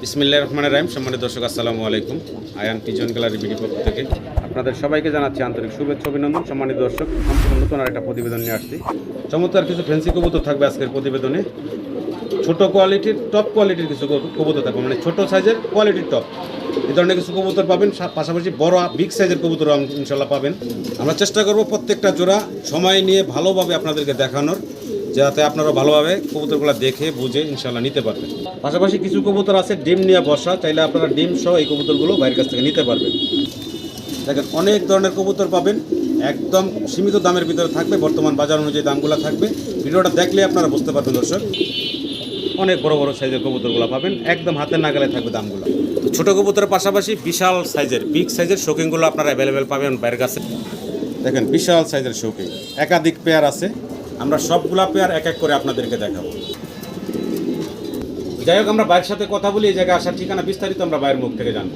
বিসমিল্লাহ রহমান রাহিম। সম্মানিত দর্শক, আসসালামু আলাইকুম। আয়ান পিজন গ্যালারি বিডি পক্ষ থেকে আপনাদের সবাইকে জানাচ্ছি আন্তরিক শুভেচ্ছা, অভিনন্দন। সম্মানিত দর্শক সম্পূর্ণ নতুন আর একটা প্রতিবেদন নিয়ে আসছি। চমৎকার কিছু ফ্যান্সি কবুতর থাকবে আজকের প্রতিবেদনে। ছোট কোয়ালিটির টপ কোয়ালিটির কিছু কবু- কবুতর থাকবে। মানে ছোট সাইজের কোয়ালিটির টপ এই ধরনের কিছু কবুতর পাবেন পাশাপাশি বড় বিগ সাইজের কবুতর ইনশাল্লাহ পাবেন। আমরা চেষ্টা করব প্রত্যেকটা জোড়া সময় নিয়ে ভালোভাবে আপনাদেরকে দেখানোর। যাতে আপনারা ভালোভাবে কবুতরগুলো দেখে, বুঝে ইনশাল্লাহ নিতে পারবেন। পাশাপাশি কিছু কবুতর আছে, ডিম নিয়ে বসা। চাইলে আপনারা ডিম সহ এই কবুতরগুলো বাইরের কাছ থেকে নিতে পারবেন। দেখেন, অনেক ধরনের কবুতর পাবেন। একদম সীমিত দামের ভিতরে থাকবে। বর্তমান বাজার অনুযায়ী দামগুলো থাকবে। ভিডিওটা দেখলে আপনারা বুঝতে পারবেন, দর্শক। অনেক বড় বড় সাইজের কবুতরগুলো পাবেন। একদম হাতের নাগালে থাকবে দামগুলো। তো ছোট কবুতরের পাশাপাশি বিশাল সাইজের, বিগ সাইজের শৌকিংগুলো আপনারা অ্যাভেলেবেল পাবেন বাইরের কাছে। দেখেন, বিশাল সাইজের শৌকিং একাধিক পেয়ার আছে। আমরা সবগুলা পেয়ার এক এক করে আপনাদেরকে দেখাবো। যাই হোক আমরা বাইরের সাথে কথা বলি এই জায়গায় আসার ঠিকানা বিস্তারিত আমরা বাইরের মুখ থেকে জানব।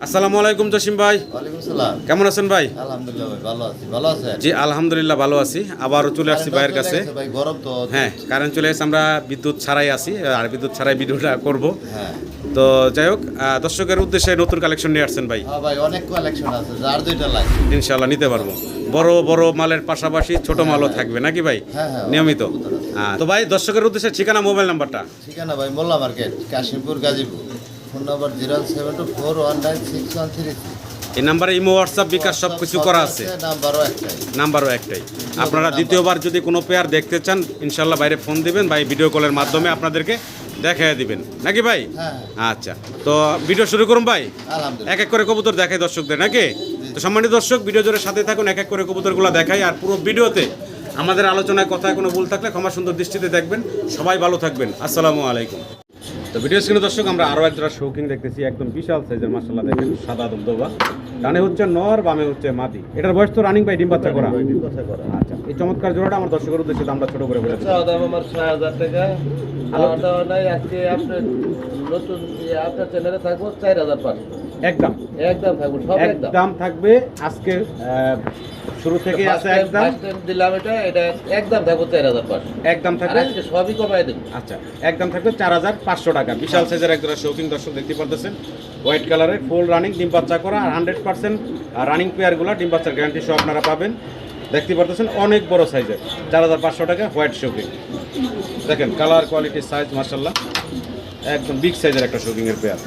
আসসালামু আলাইকুম জসিম ভাই। কেমন আছেন ভাই? আলহামদুলিল্লাহ ভালো আছি। ভালো আছেন? জি আলহামদুলিল্লাহ ভালো আছি। আবারও চলে আসছি ভাইয়ের কাছে। ভাই গরম তো। হ্যাঁ কারেন্ট চলে এসে আমরা বিদ্যুৎ ছাড়াই আছি। আর বিদ্যুৎ ছাড়াই ভিডিওটা করব। হ্যাঁ। তো যাই হোক দর্শকের উদ্দেশ্যে নতুন কালেকশন নিয়ে আসছেন ভাই। হ্যাঁ ভাই অনেক কালেকশন আছে যার দুইটা লাগে। ইনশাল্লাহ নিতে পারব। বড় বড় মালের পাশাপাশি ছোট মালও থাকবে নাকি ভাই? হ্যাঁ, হ্যাঁ, নিয়মিত। তো ভাই দর্শকের উদ্দেশ্যে ঠিকানা মোবাইল নাম্বারটা? ঠিকানা ভাই Molla market Kashimpur Gazipur. Phone number zero seven two four one nine six one three এই নাম্বারে ইমো হোয়াটসঅ্যাপ বিকাশ সব কিছু করা আছে। নাম্বারও একটাই। নাম্বারও একটাই। আপনারা দ্বিতীয়বার যদি কোনো পেয়ার দেখতে চান ইনশাল্লাহ বাইরে ফোন দিবেন। বা ভিডিও কলের মাধ্যমে আপনাদেরকে দেখাই দিবেন। নাকি ভাই? হ্যাঁ। আচ্ছা। তো ভিডিও শুরু করুন ভাই। আলহামদুলিল্লাহ। এক এক করে কবুতর দেখাই দর্শকদের নাকি? তো সম্মানিত দর্শক ভিডিও জোরে সাথে থাকুন এক এক করে কবুতরগুলো দেখাই আর পুরো ভিডিওতে আমাদের আলোচনায় কথায় কোনো ভুল থাকলে ক্ষমা সুন্দর দৃষ্টিতে দেখবেন। সবাই ভালো থাকবেন। আসসালামু আলাইকুম। তো ভিডিও স্ক্রিনে দর্শক আমরা আরও একজোড়া শৌকিং দেখতেছি একদম বিশাল সাইজের মাসাল্লাহ দেখেন সাদা দুবদোবা ডানে হচ্ছে নর বামে হচ্ছে মাদি এটার বয়স তো রানিং বাই ডিম বাচ্চা করা। আচ্ছা এই চমৎকার জোড়াটা আমার দর্শকের উদ্দেশ্যে আমরা ছোট করে বলে দিচ্ছি। দাম আমার ছয় হাজার টাকা। খাওয়া দাওয়া নাই আজকে আপনার নতুন ইয়ে আপনার চ্যানেলে থাকব চার হাজার পাঁচশো। একদম। একদম থাকব সব একদম। থাকবে আজকে শুরু থেকে আছে একদম। দিলাম এটা এটা একদম থাকব চার হাজার পাঁচশো। একদম থাকবে? আজকে সবই কমাই দেবো। আচ্ছা একদম থাকবে চার হাজার পাঁচশো টাকা। বিশাল সাইজের এক শৌখিন দর্শক দেখতে পারতেছেন। হোয়াইট কালারের ফুল রানিং ডিম বাচ্চা করা আর হান্ড্রেড পার্সেন্ট রানিং পেয়ারগুলো ডিম বাচ্চার গ্যারান্টি সহ আপনারা পাবেন। দেখতে পারতেছেন অনেক বড় সাইজের চার হাজার পাঁচশো টাকা হোয়াইট শৌখিন দেখেন কালার কোয়ালিটি সাইজ মার্শাল্লাহ একদম বিগ সাইজের একটা শৌখিনের পেয়ার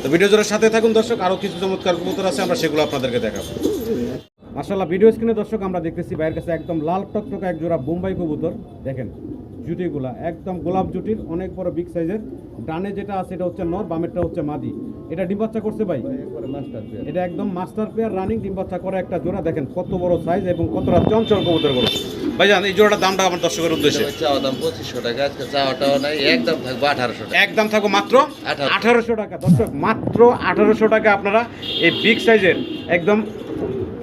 তো ভিডিও জোরের সাথে থাকুন দর্শক আরও কিছু চমৎকার কবুতর আছে, আমরা সেগুলো আপনাদেরকে দেখাবো। মার্শাল্লাহ ভিডিও স্ক্রিনে দর্শক, আমরা দেখতেছি বাইরের কাছে একদম লাল টকটকে এক জোড়া বোম্বাই কবুতর। দেখেন জুটিগুলা একদম গোলাপ জুটির অনেক বড় বিগ সাইজের ডানে যেটা আছে এটা হচ্ছে নর বামেরটা হচ্ছে মাদি। এটা ডিম বাচ্চা করছে ভাই? এটা একদম মাস্টার পেয়ার রানিং ডিম বাচ্চা করা একটা জোড়া। দেখেন কত বড় সাইজ এবং কতটা চঞ্চল কবুতরগুলো ভাইজান এই জোড়াটার দামটা আমার দর্শকের উদ্দেশ্যে। চাওয়া দাম পঁচিশশো টাকা আজকে চাওয়া টাওয়া নাই একদম থাকব আঠারোশো টাকা। একদম থাকো মাত্র আঠারোশো। টাকা। দর্শক মাত্র আঠারোশো টাকা আপনারা এই বিগ সাইজের একদম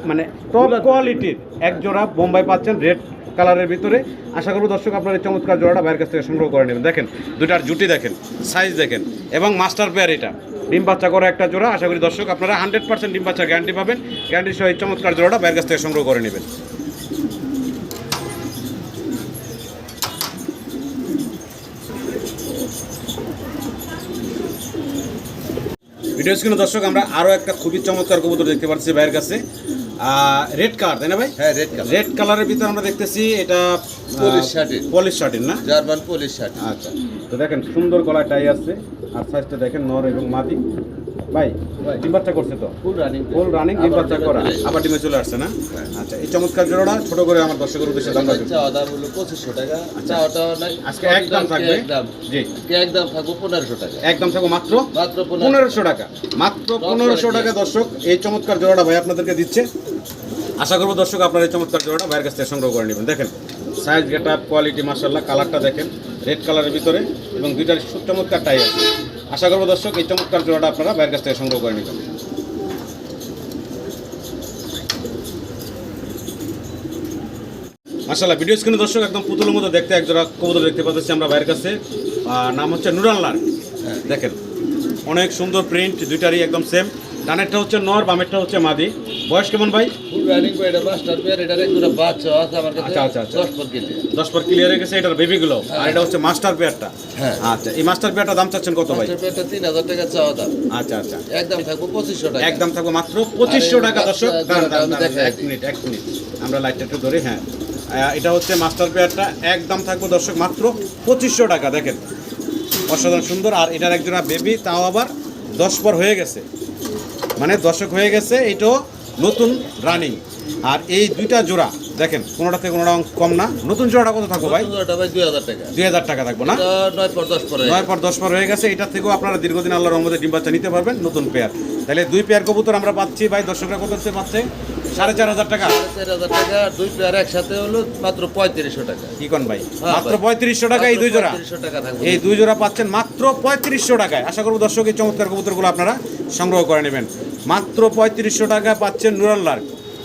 মানে টপ কোয়ালিটির এক জোড়া বোম্বাই পাচ্ছেন রেড কালারের ভিতরে। আশা করব দর্শক আপনার এই চমৎকার জোড়াটা বাইরের কাছ থেকে সংগ্রহ করে নেবেন। দেখেন দুটার জুটি দেখেন সাইজ দেখেন, এবং মাস্টার পেয়ার এটা। ডিম বাচ্চা করা একটা জোড়া, আশা করি দর্শক আপনারা হান্ড্রেড পার্সেন্ট ডিম বাচ্চা গ্যারান্টি পাবেন। গ্যারান্টি সহ এই চমৎকার জোড়াটা বাইরের কাছ থেকে সংগ্রহ করে নেবেন। ভিডিও স্ক্রিনে দর্শক আমরা আরও একটা খুবই চমৎকার কবুতর দেখতে পাচ্ছি ভাইয়ের কাছে। রেড কালার তাই না ভাই? হ্যাঁ রেড কালার রেড কালারের ভিতরে আমরা দেখতেছি এটা পলিশ শার্টের। পলিশ শার্টের না? জার্মান পুলিশ শার্ট আচ্ছা। তো দেখেন সুন্দর গলায় টাই আছে। আর সাইজটা দেখেন নর এবং মাদি। ভাই ডিম বাচ্চা করছে তো? ফুল রানিং ফুল রানিং ডিম বাচ্চা করা। আবার ডিমে চলে আসছে না? আচ্ছা এই চমৎকার জোড়াটা ছোট করে আমার দর্শকের উদ্দেশ্যে দাম রাখবেন। চাওয়া দাম হলো পঁচিশশো টাকা। চাওয়া টাওয়া নাই। আজকে একদম থাকবে? একদম। জি। একদম থাকব পনেরোশো টাকা। একদম থাকো মাত্র মাত্র পনেরো পনেরোশো টাকা। মাত্র পনেরোশো টাকা দর্শক এই চমৎকার জোড়াটা ভাই আপনাদেরকে দিচ্ছে। আশা করব দর্শক আপনার এই চমৎকার জোড়াটা ভাইয়ের কাছ থেকে সংগ্রহ করে নেবেন। দেখেন সাইজ গেট আপ কোয়ালিটি মার্শাল্লাহ কালারটা দেখেন রেড কালারের ভিতরে এবং দুইটার চমৎকার টাই আছে। আশা করব দর্শক, এই চমৎকার জোড়াটা আপনারা ভাইয়ের কাছ থেকে সংগ্রহ করে নেবেন। মার্শাল্লাহ ভিডিও স্ক্রিনে দর্শক, একদম পুতুলের মতো দেখতে একজোড়া কবুতর দেখতে পাচ্ছি আমরা ভাইয়ের কাছে। নাম হচ্ছে নুরাল্লার দেখেন, অনেক সুন্দর প্রিন্ট দুইটারই একদম সেম ডানেরটা হচ্ছে নর বামেরটা হচ্ছে মাদি। বয়স কেমন ভাই? আচ্ছা, আচ্ছা, আচ্ছা। দশ পর ক্লিয়ার হয়ে গেছে এটার বেবিগুলো আর এটা হচ্ছে মাস্টার পেয়ারটা হ্যাঁ। আচ্ছা এই মাস্টার পেয়ারটা দাম চাচ্ছেন কত ভাই? তিন হাজার টাকা চাওয়া দাম। আচ্ছা আচ্ছা। একদম থাকব পঁচিশশো টাকা। একদম থাকব মাত্র পঁচিশশো টাকা দর্শক। এক মিনিট এক মিনিট। আমরা লাইটটা একটু ধরি হ্যাঁ। এটা হচ্ছে মাস্টার পেয়ারটা একদম থাকব দর্শক মাত্র পঁচিশশো টাকা দেখেন। অসাধারণ সুন্দর আর এটার একজোড়া বেবি তাও আবার দশ পর হয়ে গেছে। মানে দশক হয়ে গেছে এটাও নতুন রানিং আর এই দুইটা জোড়া দেখেন কোনোটা থেকে কোনোটা কম না। নতুন জোড়াটা কত থাকব ভাই? দুই হাজার টাকা। দুই হাজার টাকা থাকব না? নয় পর দশ পরে নয় পর দশ পর হয়ে গেছে। এটা থেকেও আপনারা দীর্ঘদিন আল্লাহ রহমতে ডিম বাচ্চা নিতে পারবেন নতুন পেয়ার তাহলে দুই পেয়ার কবুতর আমরা পাচ্ছি ভাই দর্শকরা কত হচ্ছে পাচ্ছে? সাড়ে চার হাজার টাকা। চার হাজার টাকা দুই পেয়ার একসাথে হলো মাত্র পঁয়ত্রিশশো টাকা। কি কোন ভাই? হ্যাঁ, মাত্র পঁয়ত্রিশশো টাকা এই দুই জোড়া। এই দুই জোড়া পাচ্ছেন মাত্র পঁয়ত্রিশশো টাকায়। আশা করব দর্শক এই চমৎকার কবুতরগুলো আপনারা সংগ্রহ করে নেবেন। মাত্র পঁয়ত্রিশশো টাকা পাচ্ছেন নুরাল্লার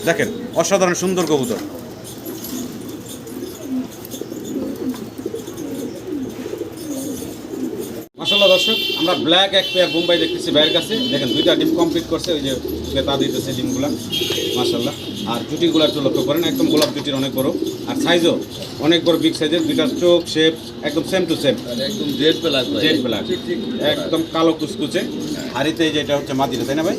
দেখেন অসাধারণ সুন্দর কবুতর মাসাল্লাহ দর্শক, আমরা ব্ল্যাক এক পেয়ার বোম্বাই দেখতেছি বাইরের কাছে। দেখেন, দুইটা ডিম কমপ্লিট করছে, ওই যে তা দিতেছে ডিমগুলা। মাসাল্লাহ আর জুটিগুলো একটু লক্ষ্য করেন একদম গোলাপ জুটির অনেক বড়। আর সাইজও অনেক বড় বিগ সাইজের দুইটার চোখ শেপ একদম সেম টু সেম একদম জেড ব্ল্যাক ভাই। জেড ব্ল্যাক ঠিক ঠিক একদম কালো কুচকুচে। হাড়িতে এই যে এটা হচ্ছে মাদিটা তাই না ভাই?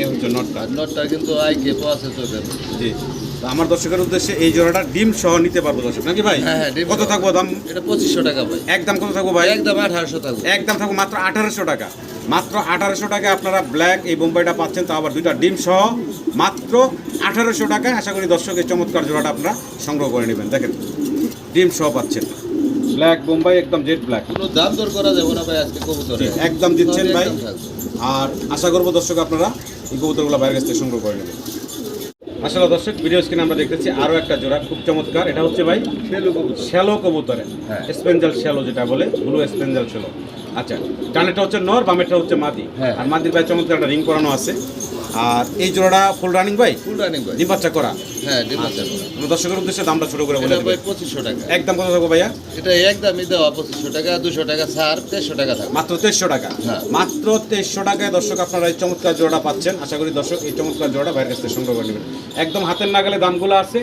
এ হচ্ছে নটটা আর নটটা কিন্তু আই কেপো আছে চোখের জি। তো আমার দর্শকের উদ্দেশ্যে এই জোড়াটা ডিম সহ নিতে পারব দর্শক নাকি ভাই? হ্যাঁ, হ্যাঁ, কত থাকব দাম? এটা পঁচিশশো টাকা ভাই। একদম কত থাকব ভাই? একদম আঠারোশো থাকবে। একদম থাকব মাত্র আঠারোশো টাকা। মাত্র আঠারোশো টাকায় আপনারা ব্ল্যাক এই বোম্বাইটা পাচ্ছেন তা আবার দুইটা ডিম সহ। মাত্র আঠারোশো টাকায় আশা করি দর্শকের চমৎকার জোড়াটা আপনারা সংগ্রহ করে নেবেন। দেখেন ডিম সহ পাচ্ছেন। ব্ল্যাক বোম্বাই একদম জেড ব্ল্যাক কোনো দাম দর করা যাবে না ভাই আজকে কবুতরে? একদম দিচ্ছেন ভাই। আর আশা করব দর্শক আপনারা এই কবুতরগুলো বাইরের কাছ থেকে সংগ্রহ করে নেবেন। আসলে দর্শক ভিডিও স্ক্রিনে আমরা দেখতেছি আরও একটা জোড়া খুব চমৎকার। এটা হচ্ছে ভাই শ্যালো কবুতরে। হ্যাঁ। স্পেঞ্জাল শ্যালো যেটা বলে ব্লু স্পেঞ্জাল শ্যালো আচ্ছা ডানেরটা হচ্ছে নর বামেরটা হচ্ছে মাদি। হ্যাঁ। আর মাদির ভাই চমৎকার একটা রিং করানো আছে। আর এই জোড়াটা ফুল রানিং ভাই? ফুল রানিং ভাই। ডিম বাচ্চা করা। হ্যাঁ ডিম আমরা দর্শকের উদ্দেশ্যে দামটা ছোট করে বলে ভাই দেবেন পঁচিশশো টাকা। একদম কত থাকব ভাইয়া? এটা একদমই দেওয়া পঁচিশশো টাকা দুশো টাকা ছাড় টাকা থাকবে। মাত্র টাকা। হ্যাঁ। মাত্র টাকায় দর্শক আপনারা এই চমৎকার জোড়া পাচ্ছেন। আশা করি দর্শক এই চমৎকার জোড়া বাইরের কাছ থেকে সংগ্রহ করে নেবেন। একদম হাতের নাগালে দামগুলো আছে।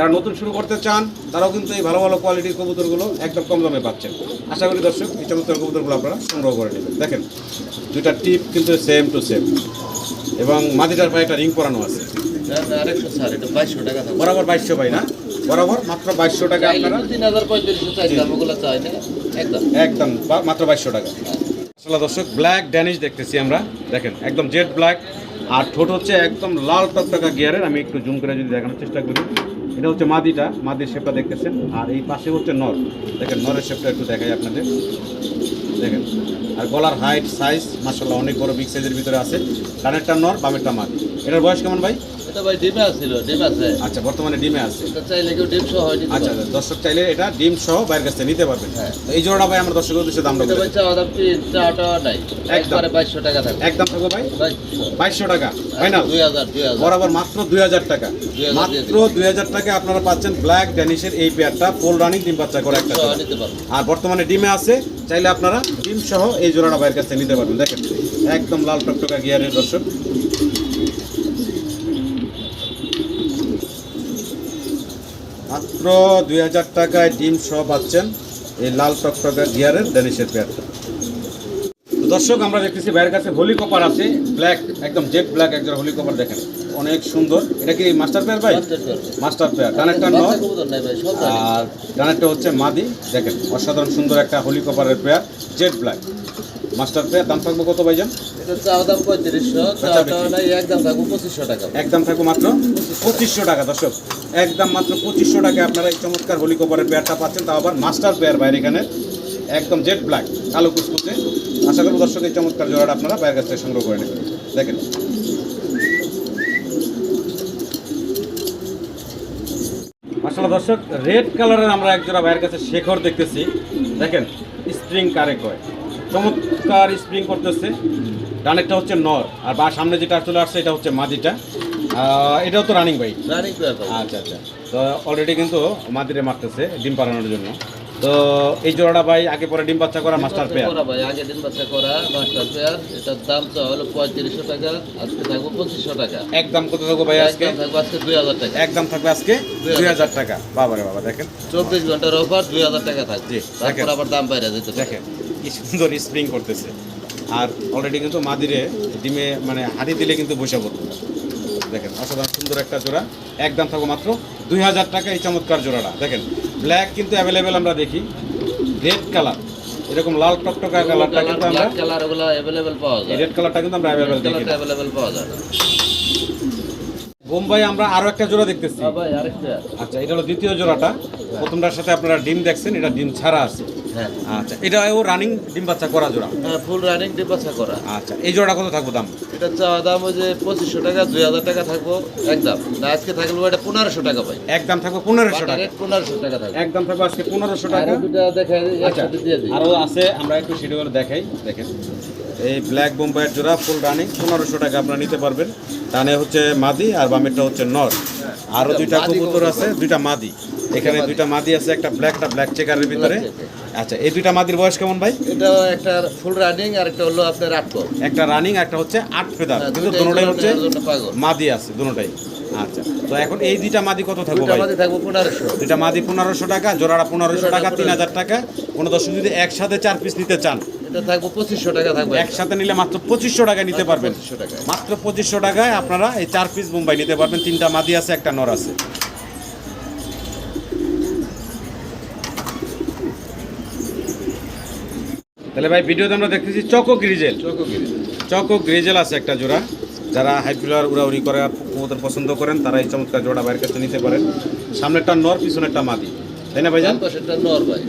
যারা নতুন শুরু করতে চান তারাও কিন্তু এই ভালো ভালো কোয়ালিটির কবুতরগুলো একদম কম দামে পাচ্ছেন। আশা করি দর্শক এই চমৎকার কবুতরগুলো আপনারা সংগ্রহ করে নেবেন। দেখেন দুইটা টিপ কিন্তু সেম টু সেম এবং মাদিটার পায়ে একটা রিং পরানো আছে। বরাবর বাইশশো ভাই না? বরাবর মাত্র বাইশশো টাকা আপনারা তিন হাজার পঁয়ত্রিশশো চাই একদম। একদম মাত্র বাইশশো টাকা। আসলে দর্শক ব্ল্যাক ড্যানিশ দেখতেছি আমরা। দেখেন একদম জেড ব্ল্যাক আর ঠোঁট হচ্ছে একদম লাল টকটকা গিয়ারের, আমি একটু জুম করে যদি দেখানোর চেষ্টা করি। এটা হচ্ছে মাদিটা, মাদির শেপটা দেখতেছেন। আর এই পাশে হচ্ছে নর। দেখেন, নরের শেপটা একটু দেখাই আপনাদের। দেখেন, আর গলার হাইট সাইজ মাসাল্লাহ অনেক বড় বিগ সাইজের ভিতরে আছে। কানেরটা নর, বামেরটা মাদি। এটার বয়স কেমন ভাই? এটা ভাই ডিমে আসছিল ডিম আছে। আচ্ছা বর্তমানে ডিমে আছে। এটা চাইলে কেউ ডিম সহ নিতে আচ্ছা দর্শক চাইলে এটা ডিম সহ বাইরের কাছে নিতে পারবেন হ্যাঁ। এই জোড়াটা ভাই আমরা দর্শকের উদ্দেশ্যে দামটা এটা ভাই চাওয়া দাম তিন চাওয়াটা নাই। একবারে বাইশশো টাকা থাকবে। একদম থাকব ভাই? টাকা। ফাইনাল বরাবর মাত্র দুই হাজার টাকা। মাত্র টাকা আপনারা পাচ্ছেন ব্ল্যাক ড্যানিশের এই পেয়ারটা ফুল রানিং ডিম বাচ্চা করে একটা আর বর্তমানে ডিমে আছে চাইলে আপনারা ডিম সহ এই জোড়াটা বাইরের কাছে নিতে পারবেন। দেখেন একদম লাল টকটকা গিয়ারের দর্শক। মাত্র দুই হাজার টাকায় ডিম সহ পাচ্ছেন এই লাল টকটকা গিয়ারের ড্যানিশের পেয়ারটা। দর্শক আমরা দেখতেছি বাইরের কাছে হোলি কপার আছে ব্ল্যাক একদম জেড ব্ল্যাক একজন হোলি কপার দেখেন। অনেক সুন্দর। এটা কি মাস্টার পেয়ার ভাই? Master pair. কানেক্টার নয়। আর ডানেরটা হচ্ছে মাদি। দেখেন অসাধারণ সুন্দর একটা হোলি কপারের pair jet black master pair দাম থাকবে কত ভাইজান? এটা চাওয়া দাম পঁয়ত্রিশশো একদম থাকব পঁচিশশো টাকা। একদম থাকবে মাত্র পঁচিশশো টাকা দর্শক। একদম মাত্র পঁচিশশো টাকায় আপনারা এই চমৎকার হোলি কপারের পেয়ারটা পাচ্ছেন। তাও আবার মাস্টার পেয়ার বাইরে এখানে একদম জেড ব্ল্যাক কালো কুচকুচে আশা করব দর্শক এই চমৎকার জোড়াটা আপনারা বাইরের কাছ থেকে সংগ্রহ করে নেবেন। দেখেন। আসলে দর্শক রেড কালারের আমরা এক জোড়া ভাইয়ের কাছে শেখর দেখতেছি। দেখেন স্প্রিং কারে কয়। চমৎকার স্প্রিং করতেছে। ডানেরটা হচ্ছে নর আর বা সামনে যেটা চলে আসছে এটা হচ্ছে মাদিটা। এটাও তো রানিং ভাই রানিং আচ্ছা আচ্ছা। তো অলরেডি কিন্তু মাদিরে মারতেছে ডিম পাড়ানোর জন্য। তো এই জোড়াটা ভাই আগে পরে ডিম বাচ্চা করা মাস্টার পেয়ার ভাই আগে ডিম বাচ্চা করা মাস্টার পেয়ার এটার দাম তো হলো পঁয়ত্রিশশো টাকা আজকে থাকব পঁচিশশো টাকা। একদম কত থাকব ভাই আজকে? থাকব আজকে দুই হাজার টাকা। একদম থাকবে আজকে দুই হাজার টাকা। বাবা রে বাবা দেখেন। চব্বিশ ঘণ্টার অফার দুই হাজার টাকা থাকবে। জি, তারপর আবার দাম বাইরে যেতে দেখেন। কি সুন্দর স্প্রিং করতেছে। আর অলরেডি কিন্তু মাদিরে ডিমে মানে হাঁড়ি দিলে কিন্তু বসে পড়তো। দেখেন অসাধারণ সুন্দর একটা জোড়া। একদম থাকব মাত্র দুই হাজার টাকা এই চমৎকার জোড়াটা। দেখেন ব্ল্যাক কিন্তু অ্যাভেলেবেল আমরা দেখি। রেড কালার এরকম লাল টকটকা কালারটা কিন্তু আমরা কালার ওগুলো অ্যাভেলেবেল পাওয়া যায়। রেড কালারটা কিন্তু আমরা অ্যাভেলেবেল দেখি। কালারটা অ্যাভেলেবেল পাওয়া যায়। বোম্বাই আমরা আরও একটা জোড়া দেখতেছি। আচ্ছা এটা হলো দ্বিতীয় জোড়াটা। প্রথমটার সাথে আপনারা ডিম দেখছেন এটা ডিম ছাড়া আছে। আচ্ছা এটা ও রানিং ডিম বাচ্চা করা জোড়া? হ্যাঁ ফুল রানিং ডিপাসা করা। আচ্ছা এই জোড়া কত থাকব দাম? এটা চাওয়া দাম ওই যে পঁচিশশো টাকা দুই হাজার টাকা থাকব একদম। না আজকে থাকল এটা পনেরোশো টাকা ভাই। একদম থাকবে পনেরোশো টাকা। পনেরোশো টাকা থাকবে। একদম থাকবে আজকে পনেরোশো টাকা। আরও দুটা দেখাই আচ্ছা একসাথে দিয়ে দিই। আরও আছে আমরা একটু শিডিউল দেখাই দেখেন। এই ব্ল্যাক বোম্বাইয়ের জোড়া ফুল রানিং পনেরোশো টাকা আপনারা নিতে পারবেন। ডানে হচ্ছে মাদি আর বামেরটা হচ্ছে নর। আরও দুইটা মাদি কবুতর। আছে দুইটা মাদি। এখানে দুইটা মাদি আছে একটা ব্ল্যাক একটা ব্ল্যাক চেকারের ভিতরে। আচ্ছা এই দুইটা মাদির বয়স কেমন ভাই? এটা একটা ফুল রানিং আর একটা হলো আপনার আটকো একটা রানিং একটা হচ্ছে আট ফেদার। হ্যাঁ, কিন্তু দুটোটাই হচ্ছে। মাদি আছে দুটোটাই আচ্ছা তো এখন এই দুইটা মাদি কত থাকবে ভাই? মাঝে থাকব পনেরোশো। দুইটা মাদি পনেরোশো টাকা জোড়াটা পনেরোশো জোড়াটা টাকা তিন পনেরোশো। হাজার টাকা। কোনো দর্শক যদি একসাথে চার পিস নিতে চান এটা থাকব পঁচিশশো টাকা থাকবে। একসাথে নিলে মাত্র পঁচিশশো টাকা নিতে পারবেন। মাত্র পঁচিশশো টাকায় আপনারা এই চার পিস মুম্বাই নিতে পারবেন। তিনটা মাদি আছে একটা নর আছে। তাহলে ভাই ভিডিওতে আমরা দেখতেছি চকো গ্রিজেল। চকোগিরি চকো গ্রিজেল আছে একটা জোড়া। যারা হাইফিলার উড়াউড়ি করে পছন্দ করেন তারা এই চমৎকার জোড়া বাইরের কাছে নিতে পারেন। সামনেরটা নর পিছনেরটা মাদি। তাই না ভাইজান নর ভাই।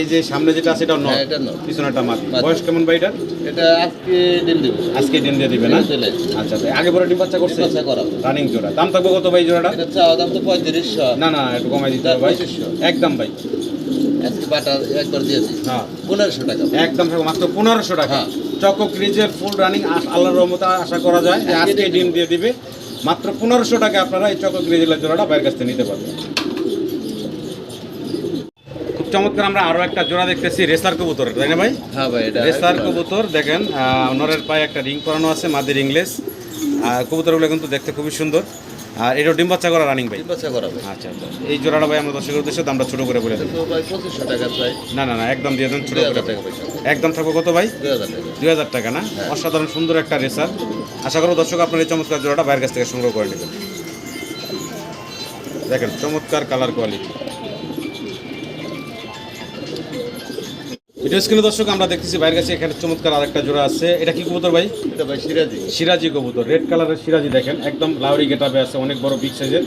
এই যে সামনে যেটা আছে এটা নর। হ্যাঁ, এটা নর। পিছনেরটা মাদি। বয়স কেমন ভাই এটা এটা আজকে ডিল দিব। আজকে ডিম দিয়ে দিবে না? আচ্ছা ভাই, আগে পরে ডিম বাচ্চা করছে? বাচ্চা রানিং জোড়া। দাম থাকবে কত ভাই জোড়াটা? এটা চাওয়া দাম তো পঁয়ত্রিশশো। না না একটু কমাই দিতে হবে ভাই। একদম ভাই। আজকে বাটা একবার দিয়েছি। হ্যাঁ। পনেরোশো টাকা। একদম মাত্র পনেরোশো টাকা। হ্যাঁ। চকো ক্রিজের ফুল রানিং আল্লাহর রহমতে আশা করা যায়। যে আজকে ডিম দিয়ে দিবে। মাত্র পনেরোশো টাকা আপনারা এই চকো ক্রিজের জোড়াটা বাইরের কাছ থেকে নিতে পারবেন। খুব চমৎকার আমরা আরও একটা জোড়া দেখতেছি রেসার কবুতর তাই না ভাই? হ্যাঁ ভাই এটা রেসার কবুতর দেখেন নরের পায়ে একটা রিং করানো আছে মাদের ইংলিশ আর কবুতরগুলো কিন্তু দেখতে খুবই সুন্দর। আর এটা ডিম বাচ্চা করা রানিং ভাই? ডিম বাচ্চা করাবে আচ্ছা আচ্ছা। এই জোড়াটা ভাই আমরা দর্শকের উদ্দেশ্যে দামটা ছোট করে বলে দেবো। ভাই টাকা চাই না না না একদম দিয়ে দেন ছোট করে। একদম থাকব কত ভাই? দুই হাজার টাকা। টাকা না? অসাধারণ সুন্দর একটা রেসার আশা করো দর্শক আপনার এই চমৎকার জোড়াটা বাইরের কাছ থেকে সংগ্রহ করে নেবেন। দেখেন চমৎকার কালার কোয়ালিটি ভিডিও স্ক্রিনে দর্শক আমরা দেখতেছি বাইরের কাছে এখানে চমৎকার আরেকটা জোড়া আছে। এটা কি কবুতর ভাই? এটা ভাই সিরাজি। সিরাজি কবুতর রেড কালারের সিরাজি দেখেন একদম লাউরি গেটাবে আছে অনেক বড় বিগ সাইজের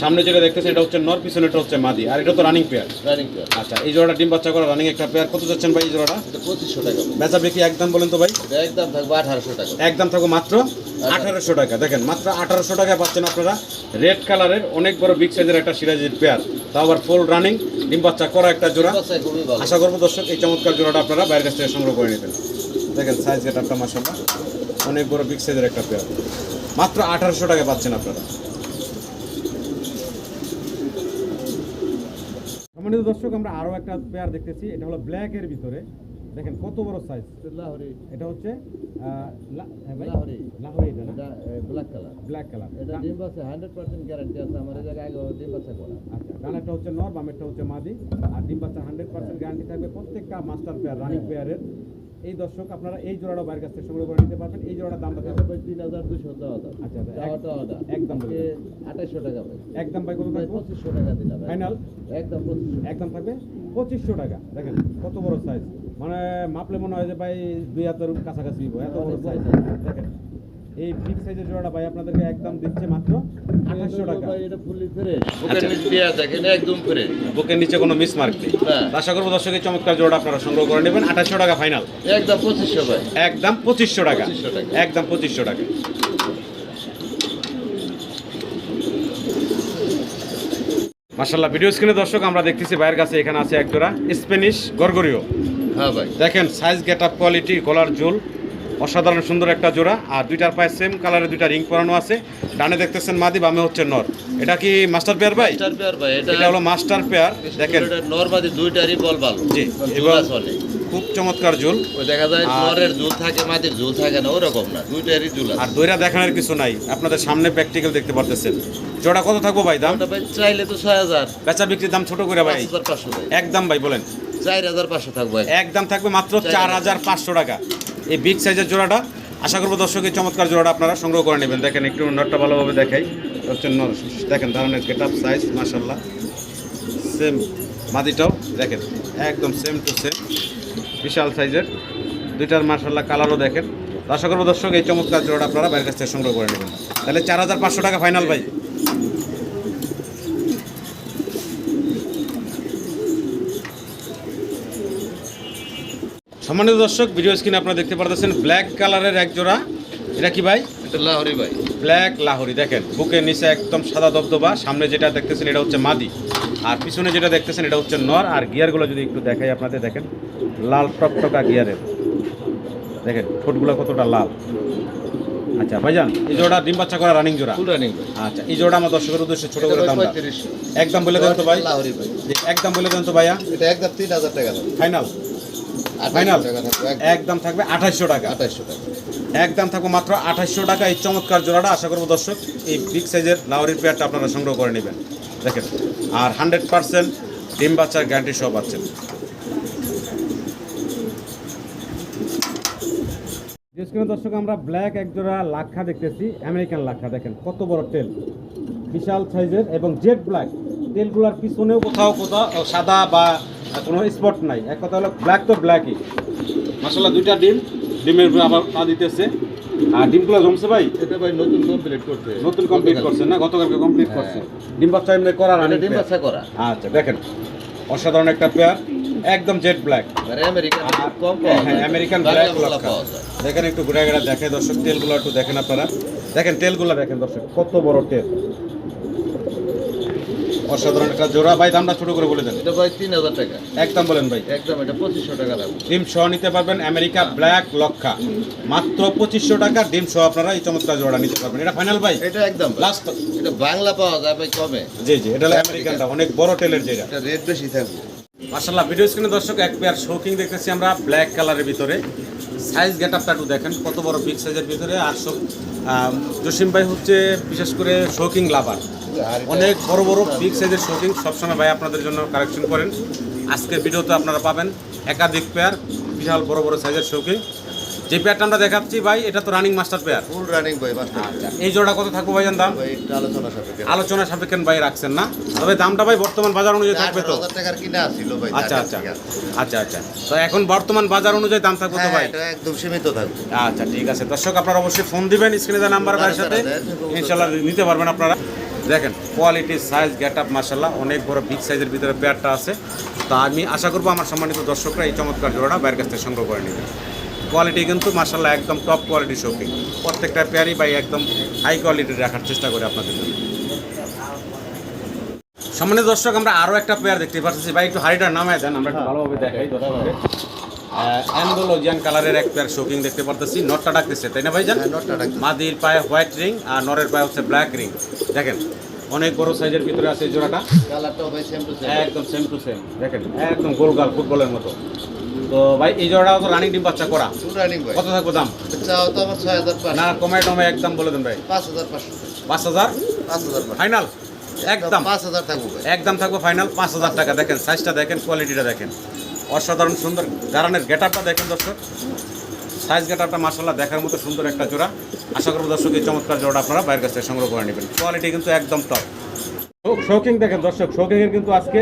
সামনে যেটা দেখতেছেন এটা হচ্ছে নর পিছনেটা হচ্ছে মাদি আর এটা তো রানিং পেয়ার রানিং পেয়ার আচ্ছা এই জোড়াটা ডিম বাচ্চা করা রানিং একটা পেয়ার কত যাচ্ছেন ভাই এই জোড়াটা? এটা পঁচিশশো টাকা। বেচা বিক্রি একদম বলেন তো ভাই? এটা একদম থাকবে আঠারোশো টাকা। একদম থাকো মাত্র আঠারোশো টাকা। দেখেন মাত্র আঠারোশো টাকায় পাচ্ছেন আপনারা রেড কালারের অনেক বড় বিগ সাইজের একটা সিরাজির পেয়ার তাও আবার ফুল রানিং ডিম বাচ্চা করা একটা জোড়া। আশা করব দর্শক এই চমৎকার জোড়াটা আপনারা বাইরের কাছ থেকে সংগ্রহ করে নেবেন। দেখেন সাইজ গেটআপটা মাসাল্লাহ অনেক বড় বিগ সাইজের একটা পেয়ার মাত্র আঠারোশো টাকায় পাচ্ছেন আপনারা। সম্মানিত দর্শক আমরা আরও একটা পেয়ার দেখতেছি। এটা হলো ব্ল্যাকের ভিতরে। দেখেন কত বড় সাইজ লাহোরি। এটা হচ্ছে হ্যাঁ? লাহোরি। লাহোরি এটা না? ব্ল্যাক কালার ব্ল্যাক কালার এটা ডিম পার্সেন্ট গ্যারান্টি আছে। আমার এই জায়গায় ডিম বাচ্চা করা। আচ্ছা ডানারটা হচ্ছে নর বামেরটা হচ্ছে মাদি। আর ডিম বাচ্চা হান্ড্রেড পার্সেন্ট গ্যারান্টি থাকবে প্রত্যেকটা মাস্টার পেয়ার রানিং পেয়ারের এই দর্শক আপনারা এই জোড়াটা বাইরের কাছ থেকে সংগ্রহ করে নিতে পারবেন। এই জোড়াটা দাম থাকবে তিন হাজার দুশো আচ্ছা, আচ্ছা, একদম। আঠাইশশো টাকা যাবে একদম ভাই কত থাকবে? পঁচিশশো টাকা দিলাম। ফাইনাল? একদম একদম থাকবে? পঁচিশশো টাকা। দেখেন কত বড় সাইজ মানে মাপলে মনে হয় যে ভাই দুই হাতের কাছাকাছি এত বড় সাইজ। দেখেন এই বিগ সাইজের জোড়াটা ভাই আপনাদেরকে একদম দিচ্ছে মাত্র আঠাশশো টাকা। ভাই এটা ফুললি ফ্রেশ বুকের আচ্ছা। নিচ দেখেন একদম ফ্রেশ বুকের নিচে কোনো মিস মার্ক নেই। হ্যাঁ। আশা করব দর্শকের চমৎকার জোড়া আপনারা সংগ্রহ করে নেবেন। আঠাশশো টাকা ফাইনাল একদম পঁচিশশো ভাই। একদম পঁচিশশো টাকা। 2500 টাকা। একদম পঁচিশশো টাকা। মার্শাল্লাহ ভিডিও স্ক্রিনে দর্শক আমরা দেখতেছি বাইরের কাছে এখানে আছে এক জোড়া স্প্যানিশ গরগরিও। হ্যাঁ ভাই। দেখেন সাইজ গেট আপ কোয়ালিটি গলার জুল। অসাধারণ সুন্দর একটা জোড়া আর দুইটার পায়ে সেম কালারের দুইটা রিং পরানো আছে। ডানে দেখতেছেন মাদি বামে হচ্ছে নর। এটা কি মাস্টার পেয়ার ভাই? মাস্টার পেয়ার ভাই এটা হলো মাস্টার পেয়ার দেখেন। নরমাদি দুইটারই বল। ভালো জি, জোড়া এবং- চলে। খুব চমৎকার ঝুল ওই দেখা যায় নরের ঝুল থাকে মাটির ঝুল থাকে না ওরকম না দুইটারই ঝুল আর দইরা দেখানোর কিছু নাই আপনাদের সামনে প্র্যাকটিক্যাল দেখতে পারতেছেন। জোড়া কত থাকব ভাই দাম? চাইলে তো ছয় হাজার। বেচা বিক্রির দাম ছোট করে ভাই। একদম ভাই বলেন। একদম থাকবে মাত্র চার হাজার পাঁচশো টাকা। এই বিগ সাইজের জোড়াটা, আশা করব দর্শক, এই চমৎকার জোড়াটা আপনারা সংগ্রহ করে নেবেন। দেখেন, একটু নটটা ভালোভাবে দেখাই। দেখেন ধরনের গেট আপ সাইজ মাসাল্লাহ সেম মাদিটাও, দেখেন, একদম সেম টু সেম বিশাল সাইজের দুইটার মাসাল্লাহ কালারও দেখেন। আশা করব দর্শক, এই চমৎকার জোড়াটা আপনারা বাইরের কাছ থেকে সংগ্রহ করে নেবেন। তাহলে চার হাজার পাঁচশো টাকা ফাইনাল ভাই। সম্মানিত দর্শক ভিডিও স্ক্রিনে আপনারা দেখতে পারতেছেন ব্ল্যাক কালারের এক জোড়া। এটা কি ভাই? এটা লাহরি ভাই। ব্ল্যাক লাহরি দেখেন বুকের নিচে একদম সাদা দবদবা সামনে যেটা দেখতেছেন এটা হচ্ছে মাদি। আর পিছনে যেটা দেখতেছেন এটা হচ্ছে নর আর গিয়ারগুলো যদি একটু দেখাই আপনাদের দেখেন লাল টকটকা গিয়ারের দেখেন ঠোঁটগুলো কতটা লাল। আচ্ছা ভাইজান এই জোড়া ডিম বাচ্চা করা রানিং জোড়া? রানিং আচ্ছা এই জোড়া আমার দর্শকের উদ্দেশ্যে ছোট করে দাম একদম বলে দেন তো ভাই। একদম বলে দেন তো ভাইয়া। এটা একদম তিন হাজার টাকা ফাইনাল ফাইনাল একদম। থাকবে আঠাশশো টাকা। আঠাশশো টাকা। একদম থাকব মাত্র আঠাশশো টাকা। এই চমৎকার জোড়াটা আশা করব দর্শক এই বিগ সাইজের লাউরির পেয়ারটা আপনারা সংগ্রহ করে নেবেন। দেখেন আর হান্ড্রেড পার্সেন্ট ডিম বাচ্চার গ্যারান্টি সহ পাচ্ছেন দর্শক আমরা ব্ল্যাক এক জোড়া লাক্ষা দেখতেছি আমেরিকান লাক্ষা। দেখেন কত বড় তেল বিশাল সাইজের এবং জেড ব্ল্যাক তেলগুলোর পিছনেও কোথাও কোথাও সাদা বা কোনো স্পট নাই। এক কথা হলো ব্ল্যাক তো ব্ল্যাকই মাসাল্লাহ দুইটা ডিম। ডিমের উপরে আবার পা দিতেছে। আর ডিমগুলো জমছে ভাই? এটা ভাই নতুন কমপ্লিট করতে নতুন কমপ্লিট করছেন না? গতকালকে কমপ্লিট হ্যাঁ। করছে। ডিম বাচ্চা এমনি করার এটা অনেক ডিম বাচ্চা করা। আচ্ছা দেখেন। অসাধারণ একটা পেয়ার একদম জেট ব্ল্যাক আমেরিকান কম হ্যাঁ, আমেরিকান বাংলা ব্ল্যাক দেখেন একটু ঘুরে ঘুরে দেখে। দর্শক তেলগুলো একটু দেখেন আপনারা। দেখেন তেলগুলো দেখেন দর্শক কত বড় তেল। অসাধারণ একটা জোড়া। ভাই দামটা ছোট করে বলে দেন। এটা ভাই তিন হাজার টাকা। একদম বলেন ভাই। একদম এটা পঁচিশশো টাকা লাগবে ডিম সহ নিতে পারবেন আমেরিকা ব্ল্যাক লক্ষা। মাত্র পঁচিশশো টাকা ডিম সহ আপনারা এই চমৎকার জোড়া নিতে পারবেন। এটা ফাইনাল ভাই? এটা একদম। লাস্ট এটা বাংলা পাওয়া যায় ভাই কবে জি জি এটা আমেরিকানটা অনেক বড় টেলের যেটা এটা। রেট বেশি থাকবে। মার্শাল্লাহ ভিডিও স্ক্রিনে দর্শক, এক পেয়ার শৌকিং দেখতেছি আমরা ব্ল্যাক কালারের ভিতরে। সাইজ গেট আপটা একটু দেখেন, কত বড় বিগ সাইজের ভিতরে। আর জসিম ভাই হচ্ছে বিশেষ করে শৌকিং লাভার অনেক বড় বড় বিগ সাইজের শৌকিং সবসময় ভাই আপনাদের জন্য কালেকশন করেন। আজকের ভিডিওতে আপনারা পাবেন একাধিক পেয়ার বিশাল বড় বড় সাইজের শৌকিং যে পেয়ারটা আমরা দেখাচ্ছি ভাই এটা তো running master pair full running ভাই মাস্টার এই জোড়া কত থাকব ভাইজান দাম? আলোচনা সাপেক্ষে। আলোচনা সাপেক্ষে ভাই রাখছেন না। তবে দামটা ভাই বর্তমান বাজার অনুযায়ী থাকবে তো। আঠারো হাজার টাকার কিনা ছিল ভাই আচ্ছা আচ্ছা। আচ্ছা আচ্ছা। তো এখন বর্তমান বাজার অনুযায়ী দাম থাকবে তো হ্যাঁ, ভাই? এটা একদম সীমিত থাকবে। আচ্ছা ঠিক আছে। দর্শক আপনারা অবশ্যই ফোন দিবেন স্ক্রিনে দেওয়া নাম্বার ভাইয়ের সাথে। ইনশাল্লাহ নিতে পারবেন আপনারা। দেখেন কোয়ালিটি সাইজ গেট আপ মার্শাল্লাহ অনেক বড় বিগ সাইজের ভিতরে পেয়ারটা আছে। তো আমি আশা করব আমার সম্মানিত দর্শকরা এই চমৎকার জোড়াটা বাইরের কাছ থেকে সংগ্রহ করে নেবেন কোয়ালিটি কিন্তু মার্শাল্লাহ একদম টপ কোয়ালিটি শৌখিন প্রত্যেকটা পেয়ারই ভাই একদম হাই কোয়ালিটির রাখার চেষ্টা করি আপনাদের জন্য। সম্মানিত দর্শক আমরা আরও একটা পেয়ার দেখতে পাচ্ছি। ভাই একটু হাড়িটার নামায় দেন আমরা একটু ভালোভাবে দেখাই। অ্যান্ডোলজিয়ান কালারের এক পেয়ার শৌকিং দেখতে পারতেছি। নটটা ডাকতেছে তাই না ভাই জান? হ্যাঁ। মাদির পায়ে হোয়াইট রিং আর নরের পায়ে হচ্ছে ব্ল্যাক রিং দেখেন অনেক বড় সাইজের ভিতরে আছে জোড়াটা। একদম সেম টু সেম দেখেন একদম গোলগাল ফুটবলের মতো। তো ভাই এই জোড়াটাও তো রানিং ডিম বাচ্চা করা রানিং ভাই। কত থাকবে দাম? চাও তো আমার ছয় হাজার পাঁচশো। না কমায় টমায় একদম বলে দেন ভাই। পাঁচ হাজার পাঁচশো। পাঁচ হাজার? পাঁচ হাজার ফাইনাল একদম। পাঁচ হাজার থাকব একদম থাকবে ফাইনাল পাঁচ হাজার টাকা দেখেন সাইজটা দেখেন কোয়ালিটিটা দেখেন। অসাধারণ সুন্দর গারানের গেটআপটা দেখেন দর্শক। সাইজ গেটআপটা মাসাল্লাহ দেখার মতো সুন্দর একটা জোড়া। আশা করব দর্শক এই চমৎকার জোড়া আপনারা বাইরের কাছ থেকে সংগ্রহ করে নেবেন। কোয়ালিটি কিন্তু একদম টপ শৌকিং দেখেন দর্শক শৌকিংয়ের কিন্তু আজকে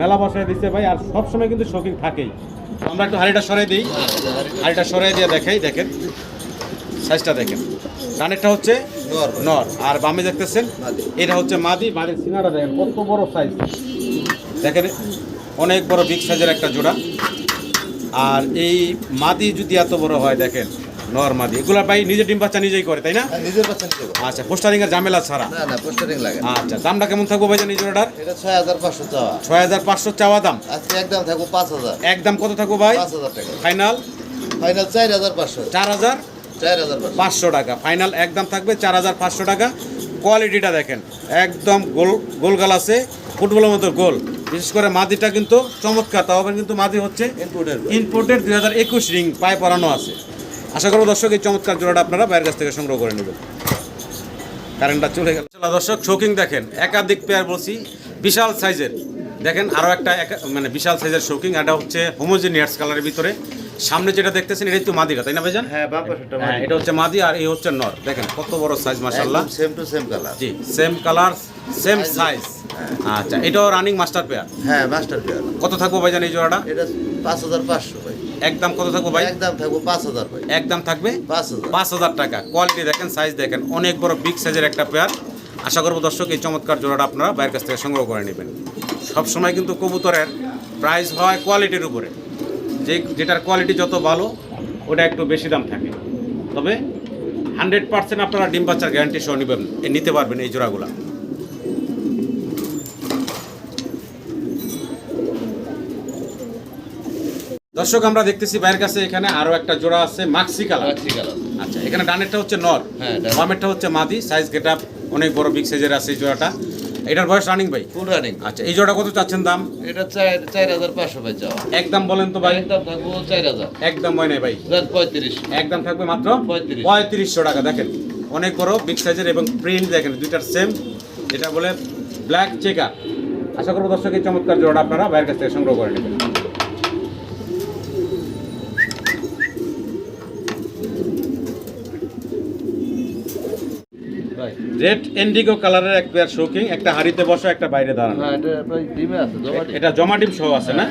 মেলা বসায় দিচ্ছে ভাই আর সবসময় কিন্তু শৌকিং থাকেই। আমরা একটু হাড়িটা সরাই দিই। হাড়িটা সরাই দিয়ে দেখাই দেখেন। সাইজটা দেখেন। কানেরটা হচ্ছে নর। নর আর বামে দেখতেছেন এটা হচ্ছে মাদি মাদির সিনারা দেখেন কত বড় সাইজ দেখেন অনেক বড় বিগ সাইজের একটা জোড়া। আর এই মাদি যদি এত বড় হয় দেখেন নর মাদি। এগুলা ভাই নিজে ডিম বাচ্চা নিজেই করে তাই না? হ্যাঁ, নিজের বাচ্চা নিতে পারব। আচ্ছা পোস্টারিং এর ঝামেলা ছাড়া? না না পোস্টারিং লাগে না। আচ্ছা দামটা কেমন থাকব ভাই জানি জোড়াটার? এটা ছয় হাজার পাঁচশো চাওয়া। ছয় হাজার পাঁচশো চাওয়া দাম? আজকে একদম থাকব পাঁচ হাজার। একদম কত থাকব ভাই? পাঁচ হাজার টাকা। ফাইনাল? ফাইনাল চার হাজার পাঁচশো। চার হাজার? চার হাজার পাঁচশো। পাঁচশো টাকা। ফাইনাল একদম থাকবে চার হাজার পাঁচশো টাকা। কোয়ালিটিটা দেখেন একদম গোল গোল গাল আছে ফুটবলের মতো গোল। বিশেষ করে মাদিটা কিন্তু চমৎকার তাও কিন্তু মাদি হচ্ছে ইনপোর্টেড দুই হাজার একুশ রিং পায়ে পরানো আছে। আশা করব দর্শক এই চমৎকার জোড়াটা আপনারা বাইরের কাছ থেকে সংগ্রহ করে নেবেন। কারেন্টটা চলে গেল। চলো দর্শক শৌকিং দেখেন একাধিক পেয়ার বলছি বিশাল সাইজের দেখেন আরও একটা একা- মানে বিশাল সাইজের শৌকিং এটা হচ্ছে হোমোজিনিয়াস কালারের ভিতরে। সামনে যেটা দেখতেছেন এটাই তো মাদিটা তাই না ভাইজান? হ্যাঁ হ্যাঁ এটা হচ্ছে মাদি আর এই হচ্ছে নর। দেখেন কত বড় সাইজ মাশাল্লাহ সেম টু সেম কালার জি সেম কালার সেম সাইজ আচ্ছা এটাও রানিং মাস্টার পেয়ার হ্যাঁ মাস্টার পেয়ার কত থাকব ভাইজান এই জোড়াটা? এটা পাঁচ হাজার পাঁচশো। একদম কত থাকব ভাই? একদম থাকব পাঁচ হাজার ভাই। একদম থাকবে? পাঁচ হাজার। পাঁচ হাজার টাকা। কোয়ালিটি দেখেন সাইজ দেখেন। অনেক বড় বিগ সাইজের একটা পেয়ার আশা করব দর্শক এই চমৎকার জোড়াটা আপনারা বাইরের কাছ থেকে সংগ্রহ করে নেবেন। সবসময় কিন্তু কবুতরের প্রাইস হয় কোয়ালিটির উপরে। যে যেটার কোয়ালিটি যত ভালো ওটা একটু বেশি দাম থাকে। তবে হান্ড্রেড পার্সেন্ট আপনারা ডিম বাচ্চার গ্যারান্টি সহ নেবেন। নিতে পারবেন এই জোড়াগুলা। দর্শক আমরা দেখতেছি বাইরের কাছে এখানে আরও একটা জোড়া আছে মাক্সি কালার মাক্সি কালার আচ্ছা এখানে ডানেরটা হচ্ছে নর হ্যাঁ, বামেরটা হচ্ছে মাদি সাইজ গেট আপ অনেক বড় বিগ সাইজের আছে এই জোড়াটা। এটার বয়স রানিং ভাই? ফুল রানিং আচ্ছা এই জোড়া কত চাচ্ছেন দাম? এটা চার চার হাজার পাঁচশো ভাই চাওয়া। একদম বলেন তো ভাই। একদম থাকব চার হাজার। একদম হয় নাই ভাই। পঁয়ত্রিশ। একদম থাকবে মাত্র পঁয়ত্রিশ। পঁয়ত্রিশশো টাকা দেখেন। অনেক বড় বিগ সাইজের এবং প্রিন্ট দেখেন দুইটার সেম যেটা বলে ব্ল্যাক চেকার আশা করব দর্শক এই চমৎকার জোড়া আপনারা বাইরের কাছ থেকে সংগ্রহ করে নেবেন। রেড এন্ডিগো কালারের এক পেয়ার শোকিং একটা হাড়িতে বসা একটা বাইরে দাঁড়ানো। হ্যাঁ এটা প্রায় ডিমে আছে জমা ডিম। সহ আছে না?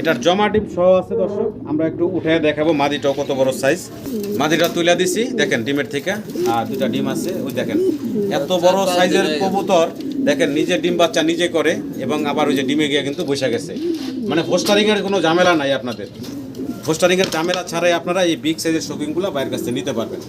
এটার জমা ডিম সহ আছে দর্শক আমরা একটু উঠে দেখাবো মাদিটাও কত বড় সাইজ মাদিটা তুলে দিছি দেখেন ডিমের থেকে। আর দুটা ডিম আছে ওই দেখেন। এত বড় সাইজের কবুতর দেখেন নিজে ডিম বাচ্চা নিজে করে এবং আবার ওই যে ডিমে গিয়ে কিন্তু বসে গেছে। মানে হোস্টারিং এর কোনো ঝামেলা নাই আপনাদের। হোস্টারিং এর ঝামেলা ছাড়াই আপনারা এই বিগ সাইজের শোকিংগুলো বাইরের কাছে নিতে পারবেন।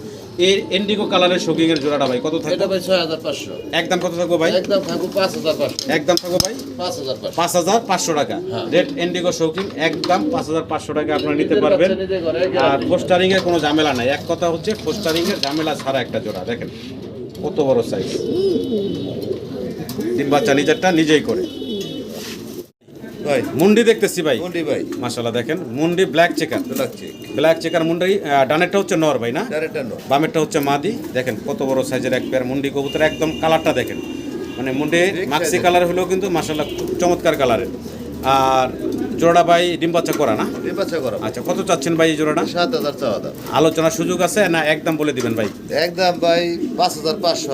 এই এন্ডিগো কালারের শোকিং এর জোড়াটা ভাই কত এটা থাকবে ভাই ছয় হাজার পাঁচশো। একদম কত থাকব ভাই? একদম থাকব পাঁচ হাজার পাঁচশো। একদম থাকব ভাই? পাঁচ হাজার পাঁচশো। পাঁচ হাজার পাঁচশো টাকা। হ্যাঁ। রেড ইন্ডিগো শৌকিং একদম পাঁচ হাজার পাঁচশো টাকা আপনারা নিতে পারবেন। আর। পোস্টারিং এর কোনো ঝামেলা নাই। এক কথা হচ্ছে পোস্টারিং এর ঝামেলা ছাড়া একটা জোড়া দেখেন। কত বড় সাইজ তিন বাচ্চা নিজেরটা নিজেই করে। ভাই মুন্ডি দেখতেছি ভাই। মুন্ডি ভাই। মাশাআল্লাহ দেখেন মুন্ডি ব্ল্যাক চেকার ব্ল্যাক চেকার মুন্ডি ডানেরটা হচ্ছে নর ভাই না? ডাইরেক্টর নর। বামেরটা হচ্ছে মাদি। দেখেন কত বড় সাইজের এক পেয়ার মুন্ডি কবুতর একদম কালারটা দেখেন। মানে মুন্ডি মাক্সি কালার হলেও কিন্তু মাসাল্লাহ চমৎকার কালারের আর জোড়া ভাই ডিম বাচ্চা করা না? ডিম বাচ্চা করা। আচ্ছা কত চাচ্ছেন ভাই এই জোড়াটা? সাত হাজার চাওয়া দাম আলোচনার সুযোগ আছে না একদম বলে দিবেন ভাই? একদম ভাই পাঁচ হাজার পাঁচশো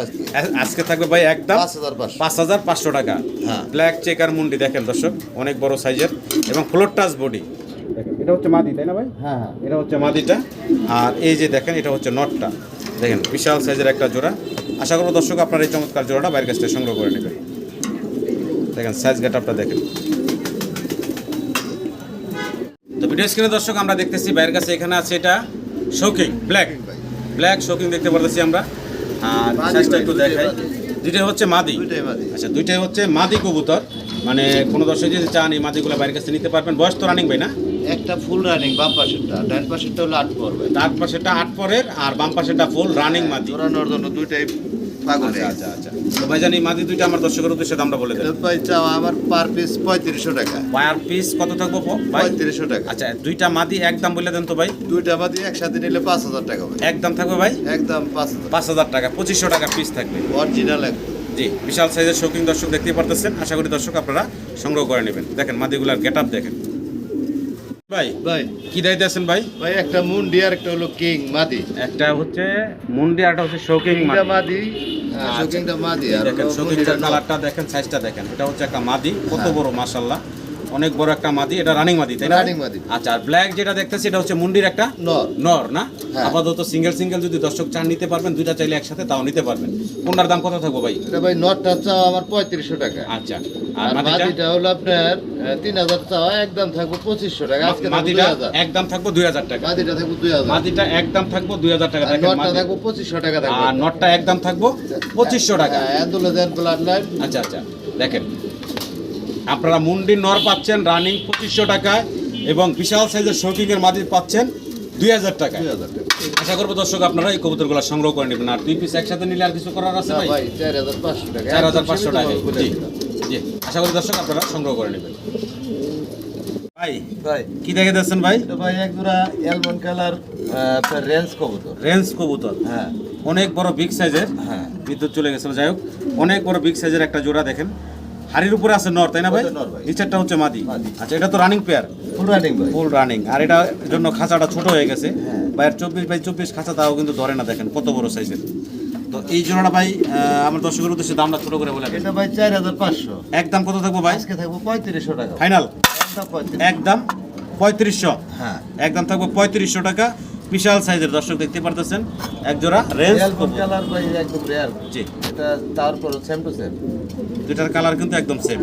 আজকে। থাকবে ভাই একদম পাঁচ হাজার পাঁচশো। পাঁচ হাজার পাঁচশো টাকা। হ্যাঁ। ব্ল্যাক চেকার মুন্ডি দেখেন দর্শক অনেক বড় সাইজের এবং ফ্লোর টাচ বডি এটা হচ্ছে মাদি তাই না ভাই? হ্যাঁ হ্যাঁ। এটা হচ্ছে মাদিটা। আর এই যে দেখেন এটা হচ্ছে নটটা দেখেন বিশাল সাইজের একটা জোড়া। আশা করব দর্শক আপনার এই চমৎকার জোড়াটা বাইরের কাছ থেকে সংগ্রহ করে নেবেন। দেখেন সাইজ গেটআপটা দেখেন। ভিডিও স্ক্রিনে দর্শক আমরা দেখতেছি বাইরের কাছে এখানে আছে এটা শৌকিং ব্ল্যাক ব্ল্যাক শৌকিং দেখতে পারতেছি আমরা। আর সাইজটা একটু দেখাই। দুইটাই হচ্ছে মাদি। আচ্ছা দুইটাই হচ্ছে মাদি কবুতর। মানে কোনো দর্শক যদি চান এই মাদিগুলো বাইরের কাছে নিতে পারবেন। বয়স তো রানিং ভাই না? একটা ফুল রানিং বাম পাশেরটা। ডান পাশেরটা হলো আট পড়বে ডান পাশেটা আট পরের আর বাম পাশেটা ফুল রানিং মাদি। জোরানোর জন্য দুইটাই পাগল আচ্ছা আচ্ছা আচ্ছা। তো ভাইজান এই মাদি দুইটা আমার দর্শকের উদ্দেশ্যে দামটা বলে দেন। ভাই চাওয়া আমার পার পিস পঁয়ত্রিশশো টাকা। পিস কত থাকব পঁয়ত্রিশশো টাকা। আচ্ছা দুইটা মাদি একদম বলে দেন তো ভাই। দুইটা মাদি একসাথে নিলে পাঁচ হাজার টাকা ভাই একদম থাকবে ভাই? একদম পাঁচ পাঁচ হাজার টাকা পঁচিশশো টাকা পিস থাকবে। অরিজিনাল জি বিশাল সাইজের শৌখিন দর্শক দেখতেই পারতেছেন। আশা করি দর্শক আপনারা সংগ্রহ করে নেবেন। দেখেন মাদিগুলার গেট আপ দেখেন। ভাই ভাই কি দায়িত্বে আছেন ভাই ভাই একটা মুন্ডি আর একটা হলো কিং মাদি একটা হচ্ছে মুন্ডি আর একটা হচ্ছে শোকিং মাদি মাদি আচ্ছা। শৌকিংটা মাদি আর দেখেন শৌকিংটার। কালারটা দেখেন সাইজটা দেখেন এটা হচ্ছে একটা মাদি কত হ্যাঁ। বড় মাশাল্লাহ অনেক বড় একটা মাদি এটা রানিং মাদি তাই না? Running মাদি। আচ্ছা আর ব্ল্যাক যেটা দেখতেছি এটা হচ্ছে মুন্ডির একটা নর। নর না? হ্যাঁ। আপাতত সিঙ্গেল সিঙ্গেল যদি দর্শক চান নিতে পারবেন দুইটা চাইলে একসাথে তাও নিতে পারবেন। কোনটার দাম কত থাকব ভাই? এটা ভাই নটটা চাওয়া আমার পঁয়ত্রিশশো টাকা। আচ্ছা আর মাদিটা? হলো আপনার তিন হাজার চাওয়া একদম থাকব পঁচিশশো টাকা। আজকে মাদিটা একদম থাকব দুই হাজার টাকা। মাদিটা থাকব দুই হাজার। মাদিটা একদম থাকব দুই হাজার টাকা। আর দেখেন মাদি। থাকব পঁচিশশো টাকা থাকবে। আর নটটা একদম থাকব পঁচিশশো টাকা। এন্দুলে দেন ব্লাড লাইন আচ্ছা আচ্ছা দেখেন আপনারা মুন্ডি নর পাচ্ছেন রানিং পঁচিশশো টাকায় এবং বিশাল সাইজের শৌকিংয়ের মাদি পাচ্ছেন দুই হাজার টাকা। আশা করব দর্শক আপনারা এই কবুতরগুলো সংগ্রহ করে নেবেন। আর দুই পিস একসাথে নিলে আর কিছু করার আছে না ভাই ভাই চার হাজার পাঁচশো টাকা। চার হাজার পাঁচশো টাকা। জি জি। আশা করি দর্শক আপনারা সংগ্রহ করে নেবেন। ভাই ভাই। কি দেখে দিচ্ছেন ভাই? ভাই এক জোড়া অ্যালমন্ড কালার রেঞ্জ কবুতর। রেঞ্জ কবুতর। হ্যাঁ। অনেক বড় বিগ সাইজের হ্যাঁ। বিদ্যুৎ চলে গেছিল। যাই হোক অনেক বড় বিগ সাইজের একটা জোড়া দেখেন। হাড়ির উপরে আছে নর তাই না ভাই? নিচেরটা হচ্ছে মাদি। আচ্ছা এটা তো রানিং পেয়ার ফুল রানিং ভাই। ফুল রানিং আর এটা জন্য খাঁচাটা ছোট হয়ে গেছে। হ্যাঁ। ভাইয়ের চব্বিশ বাই চব্বিশ খাঁচা তাও কিন্তু ধরে না দেখেন কত বড় সাইজের তো এই জোড়াটা ভাই আমার দর্শকের উদ্দেশ্যে দামটা ছোট করে বলে এটা ভাই চার হাজার পাঁচশো। একদম কত থাকব ভাই? আজকে থাকব পঁয়ত্রিশশো টাকা। ফাইনাল একদম পঁয়ত্রিশশো। হ্যাঁ। একদম থাকব পঁয়ত্রিশশো টাকা। বিশাল সাইজের দর্শক দেখতে পারতেছেন। এক জোড়া রেঞ্জ কালার ভাই একদম রেয়ার জি। এটা তারপর সেম টু সেম দুটার কালার কিন্তু একদম সেম